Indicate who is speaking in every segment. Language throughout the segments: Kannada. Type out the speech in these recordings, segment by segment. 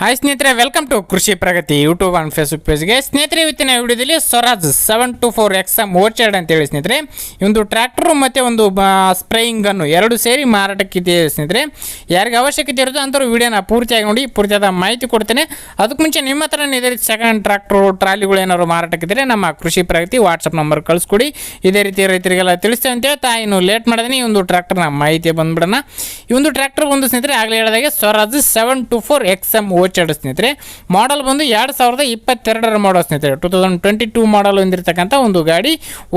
Speaker 1: ಹಾಯ್ ಸ್ನೇಹಿತರೆ welcome to Krishi Pragati YouTube and Facebook ಪೇಜ್ಗೆ ಸ್ನೇಹಿತರೆ, ಇವತ್ತಿನ ವಿಡಿಯೋದಲ್ಲಿ Swaraj seven two four X M orchard ಅಂತೇಳಿ ಸ್ನೇಹಿತರೆ. ಒಂದು ಟ್ರ್ಯಾಕ್ಟರು ಮತ್ತು ಒಂದು ಸ್ಪ್ರೇಯಿಂಗ್ ಗನ್ನು ಎರಡು ಸೇರಿ ಮಾರಾಟಕ್ಕಿದೆ ಸ್ನೇಹಿತರೆ. ಯಾರಿಗೆ ಅವಶ್ಯಕತೆ ಇರುತ್ತೋ ಅಂಥವ್ರು ವಿಡಿಯೋನ ಪೂರ್ತಿಯಾಗಿ ನೋಡಿ, ಪೂರ್ತಿಯಾದ ಮಾಹಿತಿ ಕೊಡ್ತೇನೆ. ಅದಕ್ಕೆ ಮುಂಚೆ ನಿಮ್ಮ ಹತ್ರ ಇದೇ ರೀತಿ ಸೆಕೆಂಡ್ ಟ್ರ್ಯಾಕ್ಟ್ರು ಟ್ರಾಲಿಗಳು ಏನಾದ್ರು ಮಾರಾಟಕ್ಕಿದ್ರೆ ನಮ್ಮ ಕೃಷಿ ಪ್ರಗತಿ ವಾಟ್ಸಪ್ ನಂಬರ್ ಕಳಿಸ್ಕೊಡಿ. ಇದೇ ರೀತಿ ರೈತರಿಗೆಲ್ಲ ತಿಳಿಸ್ತೇವೆ ಅಂತ ಹೇಳ್ತಾ ಇನ್ನು ಲೇಟ್ ಮಾಡಿದ್ರೆ ಈ ಒಂದು ಟ್ರ್ಯಾಕ್ಟರ್ನ ಮಾಹಿತಿ ಬಂದ್ಬಿಡೋಣ. ಈ ಒಂದು ಟ್ರ್ಯಾಕ್ಟರ್ ಒಂದು ಸ್ನೇಹಿತರೆ, ಆಗಲೇ ಹೇಳಿದಾಗೆ Swaraj seven two four X M orchard ಸ್ನೇಹಿತರೆ. ಮಾಡಲ್ ಬಂದು ಎರಡು ಸಾವಿರದ ಇಪ್ಪತ್ತೆರಡರ ಮಾಡಲ್ ಸ್ನೇಹಿತರೆ. Two thousand twenty two model ಹೊಂದಿರತಕ್ಕಂಥ ಒಂದು ಗಾಡಿ.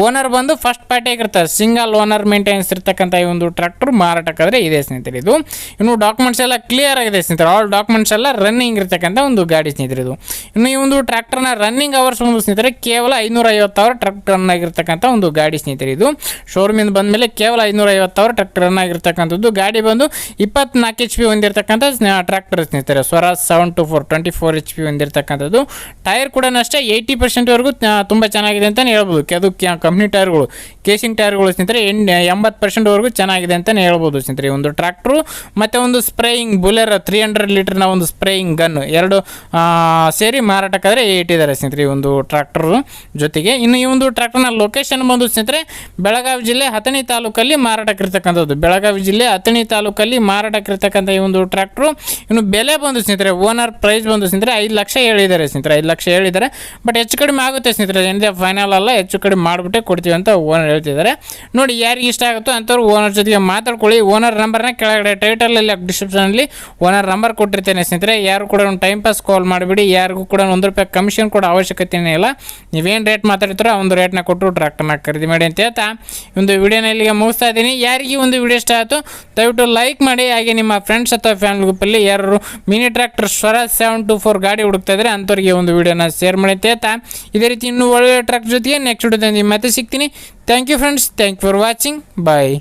Speaker 1: ಓನರ್ ಬಂದು ಫಸ್ಟ್ ಪಾರ್ಟಿ ಆಗಿರ್ತದೆ ಸಿಂಗಲ್ ಓನರ್ ಮೇಂಟೆನೆನ್ಸ್ ಇರ್ತಕ್ಕಂಥ ಈ ಒಂದು ಟ್ರ್ಯಾಕ್ಟರ್ ಮಾರಾಟಕ್ಕಾದ್ರೆ ಇದೆ ಸ್ನೇಹಿತರೆ ಇದು. ಇನ್ನು ಡಾಕ್ಯುಮೆಂಟ್ಸ್ ಎಲ್ಲ ಕ್ಲಿಯರ್ ಆಗಿದೆ ಸ್ನೇಹಿತರೆ. ಆಲ್ ಡಾಕ್ಯುಮೆಂಟ್ಸ್ ಎಲ್ಲ ರನ್ನಿಂಗ್ ಇರ್ತಕ್ಕಂಥ ಒಂದು ಗಾಡಿ ಸ್ನೇಹಿತರೆ ಇದು. ಇನ್ನು ಈ ಒಂದು ಟ್ರ್ಯಾಕ್ಟರ್ನ ರನ್ನಿಂಗ್ ಅವರ್ಸ್ ಒಂದು ಸ್ನೇಹಿತರೆ, ಕೇವಲ ಐನೂರ ಐವತ್ತು ಸಾವಿರ ಟ್ರಕ್ ರನ್ ಆಗಿರ್ತಕ್ಕಂಥ ಒಂದು ಗಾಡಿ ಸ್ನೇಹಿತರೆ ಇದು. ಶೋರೂಮಿಂದ ಬಂದಮೇಲೆ ಕೇವಲ ಐನೂರ ಐವತ್ತು ಸಾವಿರ ಟ್ರಕ್ ರನ್ ಆಗಿರ್ತಕ್ಕಂಥದ್ದು. ಗಾಡಿ ಬಂದು ಇಪ್ಪತ್ನಾಲ್ಕು ಎಚ್ ಪಿ ಹೊಂದಿರತಕ್ಕಂಥ ಟ್ರ್ಯಾಕ್ಟರ್ ಸ್ನೇಹಿತರೆ. Swaraj seven two four twenty four H P ಹೊಂದಿರತಕ್ಕಂಥದ್ದು. Tyre ಕೂಡ ಅಷ್ಟೇ ಏಯ್ಟಿ ಪರ್ಸೆಂಟ್ವರೆಗೂ ತುಂಬ ಚೆನ್ನಾಗಿದೆ ಅಂತಲೇ ಹೇಳ್ಬೋದು. ಕೆದು ಕಂಪ್ನಿ ಟೈರ್ಗಳು ಕೇಸಿಂಗ್ ಟೈರ್ಗಳು ಸ್ನೇಹಿತರೆ ಎಣ್ಣೆ ಎಂಬತ್ತು ಪರ್ಸೆಂಟ್ವರೆಗೂ ಚೆನ್ನಾಗಿದೆ ಅಂತಲೇ ಹೇಳ್ಬೋದು ಸ್ನೇಹಿತರೆ. ಒಂದು ಟ್ರ್ಯಾಕ್ಟ್ರು ಮತ್ತು ಒಂದು ಸ್ಪ್ರೇಯಿಂಗ್ ಬುಲೆರ್ ತ್ರೀ ಹಂಡ್ರೆಡ್ ಲೀಟರ್ನ ಒಂದು ಸ್ಪ್ರೇಯಿಂಗ್ ಗನ್ ಎರಡು ಸೇರಿ ಮಾರಾಟಕ್ಕಾದರೆ ಇಟ್ಟಿದ್ದಾರೆ ಸ್ನೇಹಿತರೆ ಈ ಒಂದು ಟ್ರ್ಯಾಕ್ಟರ್ ಜೊತೆಗೆ. ಇನ್ನು ಈ ಒಂದು ಟ್ರ್ಯಾಕ್ಟರ್ನ ಲೊಕೇಶನ್ ಬಂದು ಸ್ನೇಹಿತರೆ, ಬೆಳಗಾವಿ ಜಿಲ್ಲೆ ಹತಣಿ ತಾಲೂಕಲ್ಲಿ ಮಾರಾಟಕ್ಕಿರ್ತಕ್ಕಂಥದ್ದು. ಬೆಳಗಾವಿ ಜಿಲ್ಲೆ ಹತಣಿ ತಾಲೂಕಲ್ಲಿ ಮಾರಾಟಕ್ಕಿರ್ತಕ್ಕಂಥ ಈ ಒಂದು ಟ್ರ್ಯಾಕ್ಟ್ರು ಇನ್ನು ಬೆಲೆ ಬಂದು ಸ್ನೇಹಿತರೆ ಓನರ್ ಪ್ರೈಸ್ ಬಂದು ಸ್ನೇಹಿತರೆ, ಐದು ಲಕ್ಷ ಹೇಳಿದ್ದಾರೆ ಸ್ನೇಹಿತರೆ, ಐದು ಲಕ್ಷ ಹೇಳಿದ್ದಾರೆ. ಬಟ್ ಹೆಚ್ಚು ಕಡಿಮೆ ಆಗುತ್ತೆ ಸ್ನೇಹಿತರೆ ಏನಿದೆ ಫೈನಲ್ ಅಲ್ಲ ಹೆಚ್ಚು ಕಡಿಮೆ ಮಾಡಿಬಿಟ್ಟೆ ಕೊಡ್ತೀವಿ ಅಂತ ಓನರ್ ಹೇಳ್ತಿದ್ದಾರೆ. ನೋಡಿ ಯಾರಿಗೆ ಇಷ್ಟ ಆಗುತ್ತೋ ಅಂಥವ್ರು ಓನರ್ ಜೊತೆಗೆ ಮಾತಾಡ್ಕೊಳ್ಳಿ. ಓನರ್ ನಂಬರ್ನ ಕೆಳಗಡೆ ಟೈಟಲಲ್ಲಿ ಡಿಸ್ಕ್ರಿಪ್ಷನಲ್ಲಿ ಓನರ್ ನಂಬರ್ ಕೊಟ್ಟಿರ್ತೇನೆ ಸ್ನೇಹಿತರೆ. ಯಾರು ಕೂಡ ಒಂದು ಟೈಮ್ ಪಾಸ್ ಕಾಲ್ ಮಾಡಿಬಿಡಿ. ಯಾರಿಗೂ ಕೂಡ ಒಂದು ರೂಪಾಯಿ ಕಮಿಷನ್ ಕೂಡ ಅವಶ್ಯಕತೆನೇ ಇಲ್ಲ. ನೀವೇನು ರೇಟ್ ಮಾತಾಡ್ತೀರೋ ಆ ಒಂದು ರೇಟ್ನ ಕೊಟ್ಟು ಟ್ರ್ಯಾಕ್ಟರ್ನ ಖರೀದಿ ಮಾಡಿ ಅಂತ ಹೇಳ್ತಾ ಒಂದು ವಿಡಿಯೋನ ಇಲ್ಲಿಗೆ ಮುಗಿಸ್ತಾ ಇದ್ದೀನಿ. ಯಾರಿಗೆ ಒಂದು ವಿಡಿಯೋ ಇಷ್ಟ ಆಯಿತು, ದಯವಿಟ್ಟು ಲೈಕ್ ಮಾಡಿ. ಹಾಗೆ ನಿಮ್ಮ ಫ್ರೆಂಡ್ಸ್ ಅಥವಾ ಫ್ಯಾಮಿಲಿ ಗ್ರೂಪಲ್ಲಿ ಯಾರು mini tractor Swaraj seven two four ಗಾಡಿ ಹುಡುಕ್ತಾ ಇದ್ರೆ ಅಂಥವ್ರಿಗೆ ಒಂದು ವಿಡಿಯೋನ ಶೇರ್ ಮಾಡೈತೆ ಆಯ್ತಾ? ಇದೇ ರೀತಿ ಇನ್ನೂ ಒಳ್ಳೆಯ ಟ್ರಕ್ ಜೊತೆಗೆ ನೆಕ್ಸ್ಟ್ ವಿಡಿಯೋದಲ್ಲಿ ಮತ್ತೆ ಸಿಗ್ತೀನಿ. Thank you friends thank you for watching bye